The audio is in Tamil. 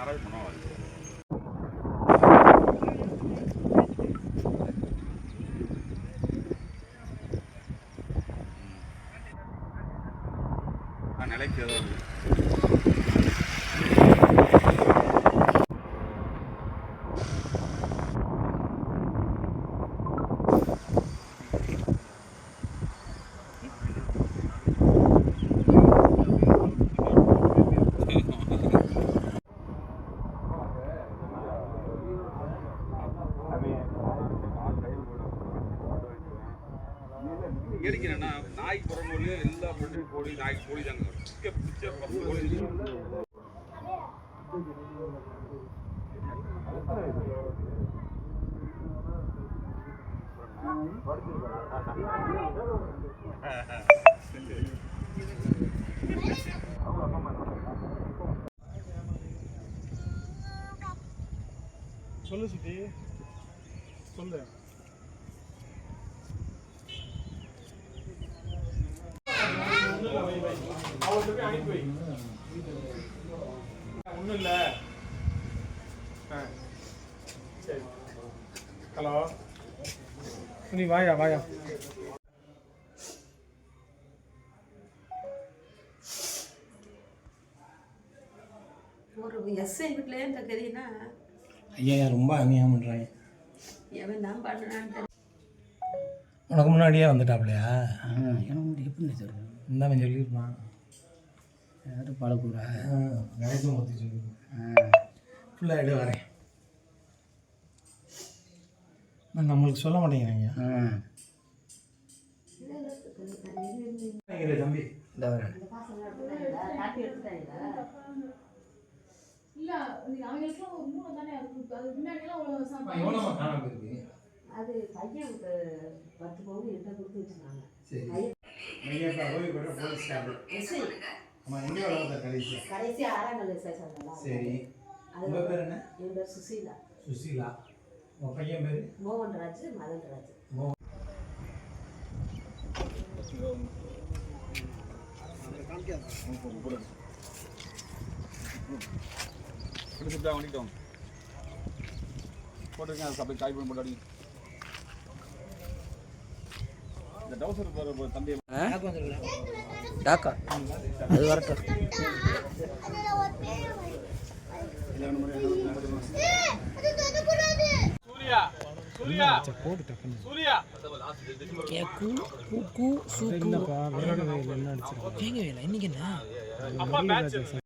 அரேஞ்ச் பண்ணுவாங்க நிலைக்கு ஏதாவது எடிக்கிறேன்னா நாய் பிறந்தோடனே எல்லா பொருளும் கோழி நாய்க்கு கோழி தாங்க. பிச்சை பிச்சை பத்து கோழி. சொல்லு சுத்தி. சொல்லு. அவர்கிட்ட போய் அனுப்பி வை. ஒன்றும் இல்லை. ஆ. சரி. ஹலோ. நீ வாயா வாயா. ஒரு எஸ்ஐ வீட்டிலே இந்த கதினா? ஐயா ரொம்ப அநியாயம் பண்ணுறாங்க எவன் தான் பண்ணான்னு உனக்கு முன்னாடியே வந்துட்டாப்லையா? எனக்கு எப்படி தெரியும் இந்த அவன் சொல்லியிருப்பான். யார் பழக்கூடா கணேசன் பற்றி சொல்லியிருப்பான் ஃபுல்லாக எடு வரேன் நான் நம்மளுக்கு சொல்ல மாட்டேங்கிறாங்க. தம்பி. இந்த வரேன் காட்டி எடுத்துட்டாங்களா இல்ல நீங்க அவங்களுக்குலாம் ஒரு மூணு தானே இருக்கு அது முன்னாடிலாம் ஒரு சம்பளம் எவ்வளோ காணாம போயிருக்கு. அது பையனுக்கு பத்து பவுன் என்கிட்ட கொடுத்து வச்சுருந்தாங்க. சரி. மையப்பா போலீஸ் ஸ்டாஃப். எஸ்ஐ ஆமாம் எங்கே வளர்ந்த கடைசி? கடைசி ஆறாம் கல்வி சேர்ந்தாங்களா சரி. அது உங்கள் பேர் என்ன? என் பேர் சுசீலா. சுசீலா. உங்கள் பையன் பேர்? மோகன்ராஜ் மதன்ராஜ் பிடிச்சிட்டா வண்டிட்டோம் போட்டிருக்கேன் அப்படியே காய் பண்ணி போட்டாடி இந்த டாக்கா. அது வரட்டும். இன்னைக்கு என்ன?